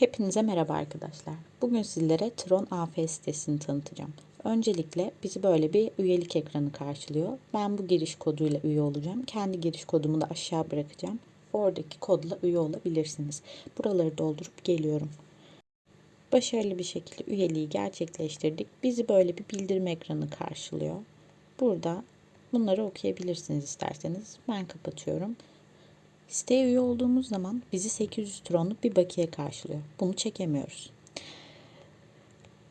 Hepinize merhaba arkadaşlar. Bugün sizlere Tron AF sitesini tanıtacağım. Öncelikle bizi böyle bir üyelik ekranı karşılıyor. Ben bu giriş koduyla üye olacağım. Kendi giriş kodumu da aşağı bırakacağım. Oradaki kodla üye olabilirsiniz. Buraları doldurup geliyorum. Başarılı bir şekilde üyeliği gerçekleştirdik. Bizi böyle bir bildirim ekranı karşılıyor. Burada bunları okuyabilirsiniz isterseniz. Ben kapatıyorum. Siteye üye olduğumuz zaman bizi 800 tronluk bir bakiye karşılıyor. Bunu çekemiyoruz.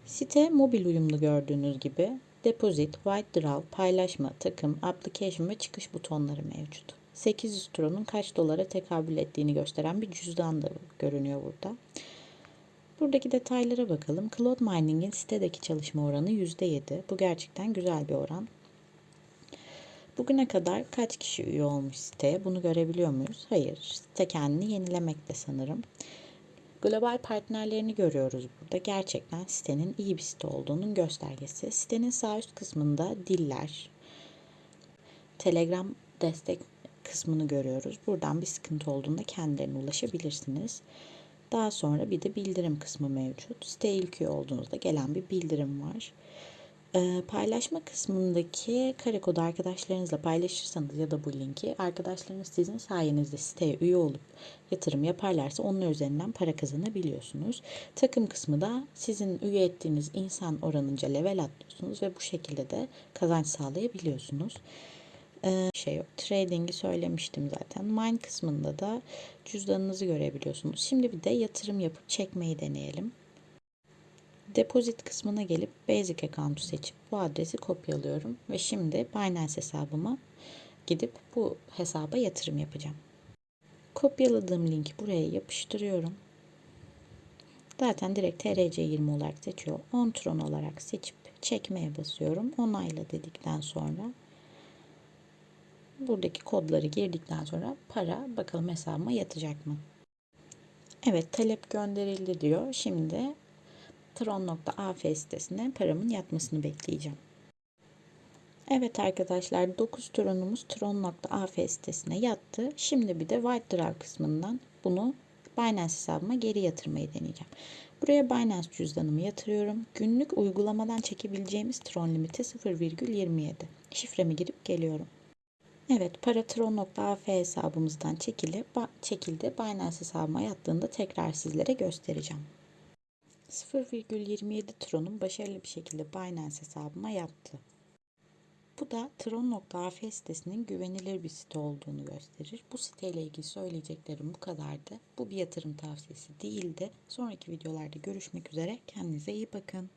Site mobil uyumlu gördüğünüz gibi deposit, white draw, paylaşma, takım, application ve çıkış butonları mevcut. 800 tronun kaç dolara tekabül ettiğini gösteren bir cüzdan da görünüyor burada. Buradaki detaylara bakalım. Cloud Mining'in sitedeki çalışma oranı %7. Bu gerçekten güzel bir oran. Bugüne kadar kaç kişi üye olmuş siteye? Bunu görebiliyor muyuz? Hayır. Site kendini yenilemekte sanırım. Global partnerlerini görüyoruz burada. Gerçekten sitenin iyi bir site olduğunun göstergesi. Sitenin sağ üst kısmında diller, Telegram destek kısmını görüyoruz. Buradan bir sıkıntı olduğunda kendilerine ulaşabilirsiniz. Daha sonra bir de bildirim kısmı mevcut. Site ilk üye olduğunuzda gelen bir bildirim var. Ee, paylaşma kısmındaki kare kodu arkadaşlarınızla paylaşırsanız ya da bu linki arkadaşlarınız sizin sayenizde siteye üye olup yatırım yaparlarsa onun üzerinden para kazanabiliyorsunuz. Takım kısmı da sizin üye ettiğiniz insan oranınca level atlıyorsunuz ve bu şekilde de kazanç sağlayabiliyorsunuz. Ee, şey yok. Trading'i söylemiştim zaten. Mine kısmında da cüzdanınızı görebiliyorsunuz. Şimdi bir de yatırım yapıp çekmeyi deneyelim. Depozit kısmına gelip Basic Account'u seçip bu adresi kopyalıyorum ve şimdi Binance hesabıma gidip bu hesaba yatırım yapacağım. Kopyaladığım linki buraya yapıştırıyorum. Zaten direkt TRC20 olarak seçiyor. 10 tron olarak seçip çekmeye basıyorum. Onayla dedikten sonra buradaki kodları girdikten sonra para bakalım hesabıma yatacak mı? Evet talep gönderildi diyor. Şimdi tron.af sitesine paramın yatmasını bekleyeceğim. Evet arkadaşlar 9 tronumuz tron.af sitesine yattı. Şimdi bir de White Draw kısmından bunu Binance hesabıma geri yatırmayı deneyeceğim. Buraya Binance cüzdanımı yatırıyorum. Günlük uygulamadan çekebileceğimiz tron limiti 0,27. Şifremi girip geliyorum. Evet para tron.af hesabımızdan çekildi. Binance hesabıma yattığında tekrar sizlere göstereceğim. 0,27 Tron'un başarılı bir şekilde Binance hesabıma yattı. Bu da Tron.af sitesinin güvenilir bir site olduğunu gösterir. Bu siteyle ilgili söyleyeceklerim bu kadardı. Bu bir yatırım tavsiyesi değildi. Sonraki videolarda görüşmek üzere. Kendinize iyi bakın.